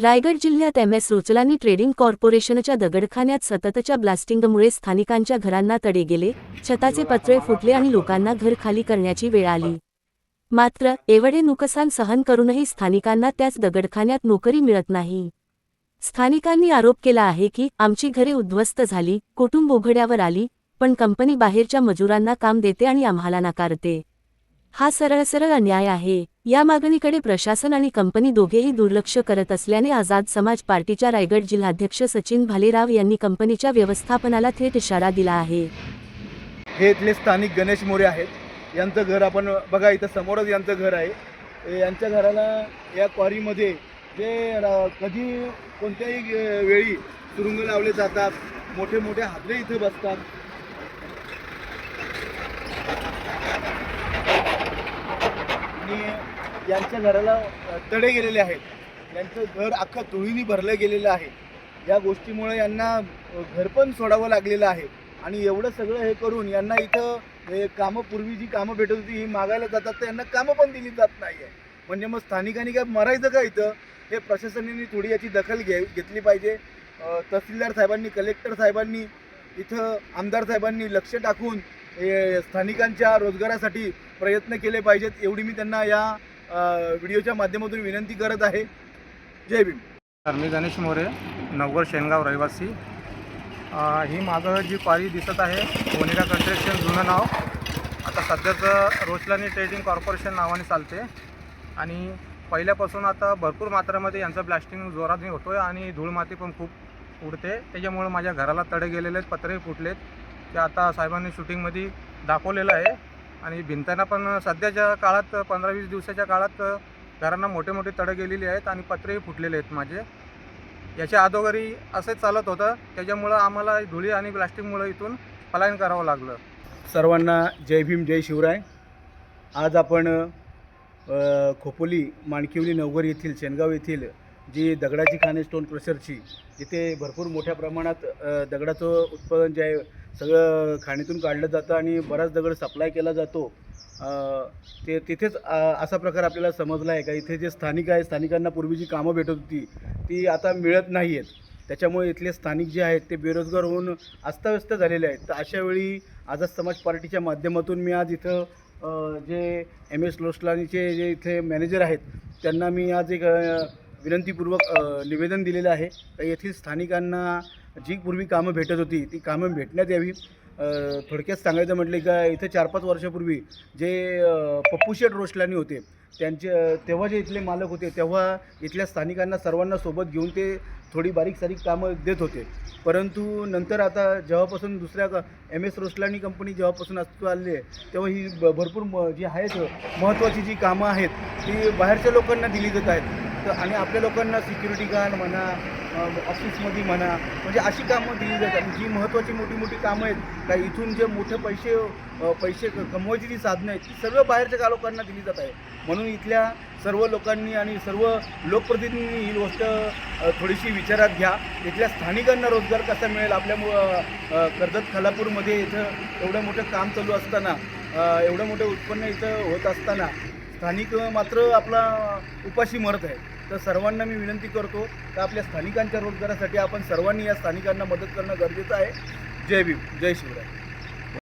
रायगड जिल्ह्यात M S Rochlani trading कॉर्पोरेशनच्या दगडखान्यात सततच्या ब्लास्टिंगमुळे स्थानिकांच्या घरांना तडे गेले छताचे पत्रे फुटले आणि लोकांना घर खाली करण्याची वेळ आली. मात्र एवढे नुकसान सहन करूनही स्थानिकांना त्याच दगडखान्यात नोकरी मिळत नाही. स्थानिकांनी आरोप केला आहे की आमची घरे उद्ध्वस्त झाली कुटुंब उघड्यावर आली पण कंपनी बाहेरच्या मजुरांना काम देते आणि आम्हाला नाकारते. हा सरळ सरळ अन्याय आहे. या मागणीकडे प्रशासन आणि कंपनी दोघेही दुर्लक्ष करत असल्याने आझाद समाज पार्टीच्या रायगड जिल्हाध्यक्ष सचिन भालेराव यांनी कंपनीच्या व्यवस्थापनाला थेट इशारा दिला आहे. हे इथले स्थानिक गणेश मोरे आहेत. यांचं घर आपण बघा इथं समोरच यांचं घर आहे. यांच्या घराला या क्वारीमध्ये जे कधी कोणत्याही वेळी तुरुंग लावले जातात मोठे मोठे हादरे इथे बसतात. आणि यांच्या घराला तडे गेलेले आहेत. यांचं घर अख्खं तुळीने भरलं गेलेलं आहे. या गोष्टीमुळे यांना घर पण सोडावं लागलेलं आहे. आणि एवढं सगळं हे करून यांना इथं हे कामं पूर्वी जी कामं भेटत होती ही मागायला जातात तर यांना कामं पण दिली जात नाही आहे म्हणजे मग स्थानिकांनी काय मरायचं का इथं? हे प्रशासनाने थोडी याची दखल घे घेतली पाहिजे. तहसीलदार साहेबांनी कलेक्टर साहेबांनी इथं आमदार साहेबांनी लक्ष टाकून स्थानिकांच्या रोजगारासाठी प्रयत्न केले पाहिजेत. एवढी मी त्यांना या व्हिडिओच्या माध्यमातून विनंती करत आहे. जय भीम. सर मी गणेश मोरे नवगर शेनगाव रहिवासी. ही मागं जी पारी दिसत आहे मोनिका कन्स्ट्रक्शन जुनं नाव. आता सध्याचं रोचलानी ट्रेडिंग कॉर्पोरेशन नावाने चालते. आणि पहिल्यापासून आता भरपूर मात्रामध्ये यांचं ब्लास्टिंग जोरात होतो आहे आणि धूळ माती पण खूप उडते. त्याच्यामुळं माझ्या घराला तडे गेलेले आहेत पत्रे फुटलेत. ते आता साहेबांनी शूटिंगमध्ये दाखवलेलं आहे. आणि भिंतांना पण सध्याच्या काळात पंधरा वीस दिवसाच्या काळात घरांना मोठे मोठे तडे गेलेले आहेत आणि पत्रेही फुटलेले आहेत माझे. याच्या अधोगरी असंच चालत होतं. त्याच्यामुळं आम्हाला धुळी आणि प्लास्टिकमुळं इथून पलायन करावं लागलं. सर्वांना जय भीम जय शिवराय. आज आपण खोपोली माणकिवली नवघर येथील शेनगाव येथील जी दगडाची खाणे स्टोन क्रशरची जिथे भरपूर मोठ्या प्रमाणात दगडाचं उत्पादन जे आहे सगळं खाणीतून काढलं जातं आणि बराच दगड सप्लाय केला जातो. ते तिथेच असा प्रकार आपल्याला समजला आहे का? इथे जे स्थानिक आहे स्थानिकांना पूर्वी जी कामं भेटत होती ती आता मिळत नाही आहेत. त्याच्यामुळे इथले स्थानिक जे आहेत ते बेरोजगार होऊन अस्ताव्यस्त झालेले आहेत. तर अशा वेळी आझाद समाज पार्टीच्या माध्यमातून मी आज इथं जे एम एस लोसलानीचे जे इथे मॅनेजर आहेत त्यांना मी आज एक विनंतीपूर्वक निवेदन दिलेलं आहे. तर येथील स्थानिकांना जी पूर्वी कामं भेटत होती ती कामं भेटण्यात यावी. थोडक्यात सांगायचं म्हटलं का इथे चार पाच वर्षापूर्वी जे अ, पप्पू रोसलानी होते त्यांचे तेव्हा जे इथले मालक होते तेव्हा इथल्या स्थानिकांना सर्वांना सोबत घेऊन ते थोडी बारीक सारीक कामं देत होते. परंतु नंतर आता जेव्हापासून दुसऱ्या एम एस रोसलानी कंपनी जेव्हापासून अस्तित्व आली आहे तेव्हा ही भरपूर म जी आहेत महत्त्वाची जी कामं आहेत ती बाहेरच्या लोकांना दिली जात आहेत. तर आणि आपल्या लोकांना सिक्युरिटी गार्ड म्हणा ऑफिसमध्ये म्हणा म्हणजे अशी कामं दिली जातात. जी महत्त्वाची मोठी मोठी कामं आहेत का इथून जे मोठे पैसे पैसे क- कमवायची जी साधनं आहेत ती सर्व बाहेरच्या का लोकांना दिली जात आहे. म्हणून इथल्या सर्व लोकांनी आणि सर्व लोकप्रतिनिधींनी ही गोष्ट थोडीशी विचारात घ्या. इथल्या स्थानिकांना रोजगार कसा मिळेल? आपल्या मु- कर्जत खालापूरमध्ये इथं एवढं मोठं काम चालू असताना एवढं मोठं उत्पन्न इथं होत असताना स्थानिक मात्र आपला उपाशी मरत आहे. तर सर्वांना मी विनंती करतो का आपल्या स्थानिकांच्या रोजगारासाठी आपण सर्वांनी या स्थानिकांना मदत करणं गरजेचं आहे. जय भीम. जय शिवराय.